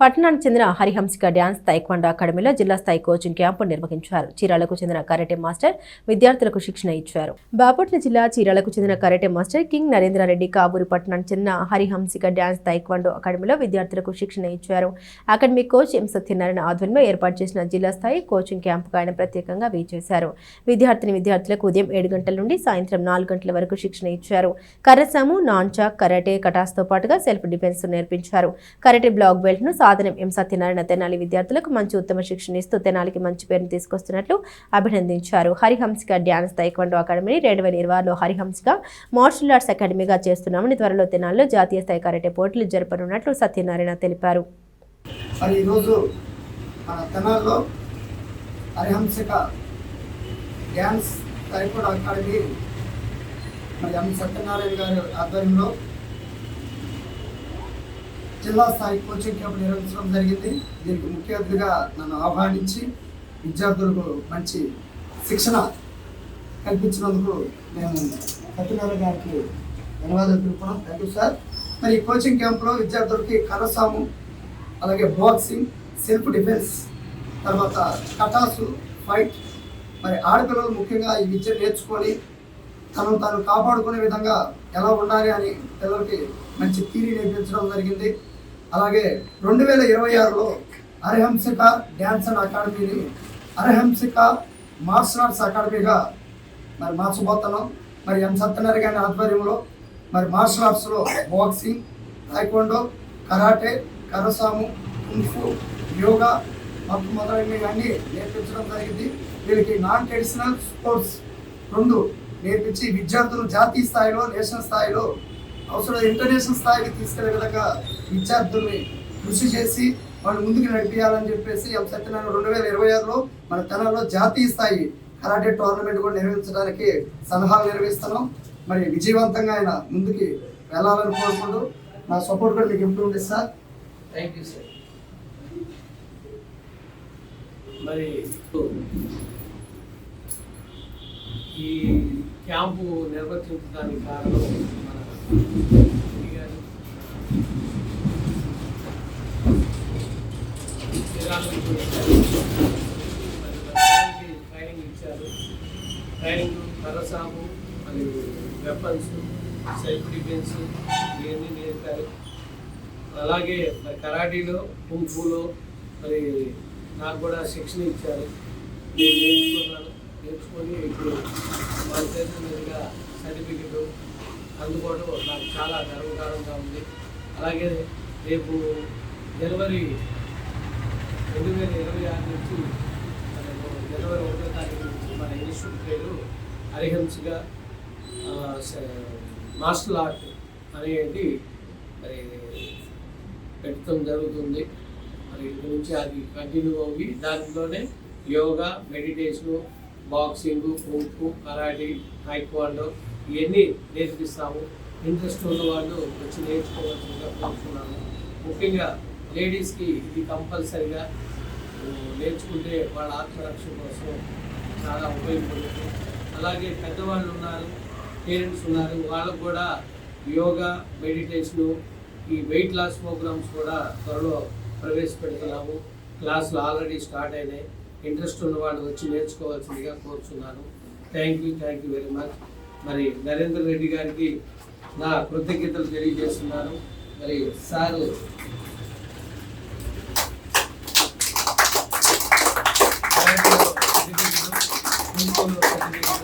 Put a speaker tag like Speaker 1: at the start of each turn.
Speaker 1: పట్టణానికి చెందిన Harihamsika dance taekwondo అకాడమీలో జిల్లా స్థాయి కోచింగ్ క్యాంపు నిర్వహించారు. చీరాలకు చెందిన కరాటే మాస్టర్ విద్యార్థులకు శిక్షణ ఇచ్చారు. బాపట్ల జిల్లా చీరాలకు చెందిన కరాటే మాస్టర్ కింగ్ నరేంద్రారెడ్డి కాబూరి పట్టణానికి చెందిన హరిహంసిక డ్యాన్స్ తైక్వాండో అకాడమీలో విద్యార్థులకు శిక్షణ ఇచ్చారు. అకాడమీ కోచ్ ఎం సత్యనారాయణ ఆధ్వర్యంలో ఏర్పాటు చేసిన జిల్లా స్థాయి కోచింగ్ క్యాంపుకు ఆయన ప్రత్యేకంగా వేచేశారు విద్యార్థిని విద్యార్థులకు ఉదయం ఏడు గంటల నుండి సాయంత్రం నాలుగు గంటల వరకు శిక్షణ ఇచ్చారు. కర్రసాము నాన్చాక్ కరాటే కటాస్తో పాటుగా సెల్ఫ్ డిఫెన్స్ నేర్పించారు. కరాటే బ్లాక్ బెల్ట్ను ను ఎం సత్యనారాయణ తెనాలి విద్యార్థులకు మంచి ఉత్తమ శిక్షణ ఇస్తూ తెనాలికి మంచి పేరును తీసుకొస్తున్నట్లు అభినందించారు. హరిహంసిక డ్యాన్స్ తైక్వండో అకాడమీని రెండు వేల ఇరవైలో హరిహంసిక మార్షల్ ఆర్ట్స్ అకాడమీగా చేస్తున్నామని త్వరలో తెనాలిలో జాతీయ స్థాయి కరాటే పోటీలు జరపనున్నట్లు సత్యనారాయణ తెలిపారు.
Speaker 2: మరి ఈరోజు మన తెనాల్లో హరిహంసిక డ్యాన్స్ టైకోడ్ అకాడమీ మరి ఎం సత్యనారాయణ గారి ఆధ్వర్యంలో జిల్లా స్థాయి కోచింగ్ క్యాంప్ నిర్వహించడం జరిగింది. దీనికి ముఖ్య అతిథిగా నన్ను ఆహ్వానించి విద్యార్థులకు మంచి శిక్షణ కల్పించినందుకు నేను సత్యనారాయణ గారికి ధన్యవాదాలు తెలుపుతున్నాం థ్యాంక్ యూ సార్ మరి ఈ కోచింగ్ క్యాంప్లో విద్యార్థులకి కరసాము అలాగే బాక్సింగ్ సెల్ఫ్ డిఫెన్స్ తర్వాత కటాసు ఫైట్ మరి ఆడపిల్లలు ముఖ్యంగా ఈ విద్య నేర్చుకొని తను తను కాపాడుకునే విధంగా ఎలా ఉండాలి అని పిల్లలకి మంచి తీరి నేర్పించడం జరిగింది. అలాగే రెండు వేల ఇరవై ఆరులో అరహంసిక డ్యాన్స్ అండ్ అకాడమీని అరహంసిక మార్షల్ ఆర్ట్స్ అకాడమీగా మరి మార్చబోతున్నాం. మరి ఎం సత్యనారాయణ గారి ఆధ్వర్యంలో మరి మార్షల్ ఆర్ట్స్లో బాక్సింగ్ టైకోండో కరాటే కరసాము కుంఫు యోగా మొత్తం మొదలైనవి అన్నీ నేర్పించడం జరిగింది. వీళ్ళకి నాన్ ట్రెడిషనల్ స్పోర్ట్స్ రెండు నేర్పించి విద్యార్థులు జాతీయ స్థాయిలో నేషనల్ స్థాయిలో అవసరం ఇంటర్నేషనల్ స్థాయికి తీసుకెళ్ళే విధంగా విద్యార్థుల్ని కృషి చేసి వాళ్ళు ముందుకు నడిపించాలని చెప్పేసి ఎం సత్యనారాయణ రెండు వేల ఇరవై ఆరులో మన తెలంగాణలో జాతీయ స్థాయి కరాటే టోర్నమెంట్ కూడా నిర్వహించడానికి సలహాలు నిర్వహిస్తున్నాం. మరి విజయవంతంగా ఆయన ముందుకి వెళ్ళాలని కోరుకుంటూ నా సపోర్ట్ కూడా మీకు ఉంది సార్?
Speaker 3: థ్యాంక్ యూ సార్ మరి ఈ క్యాంపు నిర్వర్తించడానికి కారణం మన గారు. ట్రైనింగ్ ఇచ్చారు. ట్రైనింగ్ కరసాము మరియు వెపన్స్ సెల్ఫ్ డిఫెన్స్ ఇవన్నీ నేర్పారు. అలాగే మరి కరాటీలో కుంఫులో మరి నాకు కూడా శిక్షణ ఇచ్చారు. నేను నేర్చుకున్నాను. నేర్చుకొని ఇప్పుడు వారి చేసిన మీదుగా సర్టిఫికెట్ అందుకోవడం నాకు చాలా గర్వకారంగా ఉంది. అలాగే రేపు జనవరి రెండు వేల ఇరవై ఆరు నుంచి మనకు జనవరి ఒకటో తారీఖు నుంచి మన ఇన్స్టిట్యూట్ పేరు హరిహంస్గా మార్షల్ ఆర్ట్ అనేది మరి పెట్టడం జరుగుతుంది. మరి ఇక నుంచి అది కంటిన్యూ అవ్వి దాంట్లోనే yoga meditation boxing kung fu karate taekwondo ఇవన్నీ నేర్పిస్తాము. ఇంట్రెస్ట్ ఉన్న వాళ్ళు వచ్చి నేర్చుకోవాల్సిందిగా కోరుతున్నాను ముఖ్యంగా లేడీస్కి ఇది కంపల్సరిగా నేర్చుకుంటే వాళ్ళ ఆత్మరక్షణ కోసం చాలా ఉపయోగపడుతుంది. అలాగే పెద్దవాళ్ళు ఉన్నారు పేరెంట్స్ ఉన్నారు వాళ్ళకు కూడా యోగా మెడిటేషను ఈ వెయిట్ లాస్ ప్రోగ్రామ్స్ కూడా త్వరలో ప్రవేశపెడుతున్నాము. క్లాసులు ఆల్రెడీ స్టార్ట్ అయినాయి. ఇంట్రెస్ట్ ఉన్న వాళ్ళు వచ్చి నేర్చుకోవాల్సిందిగా కోరుచున్నాను. Thank you thank you very much మరి నరేందర్ రెడ్డి గారికి నా కృతజ్ఞతలు తెలియజేస్తున్నాను. మరి సారు. కరాటేలో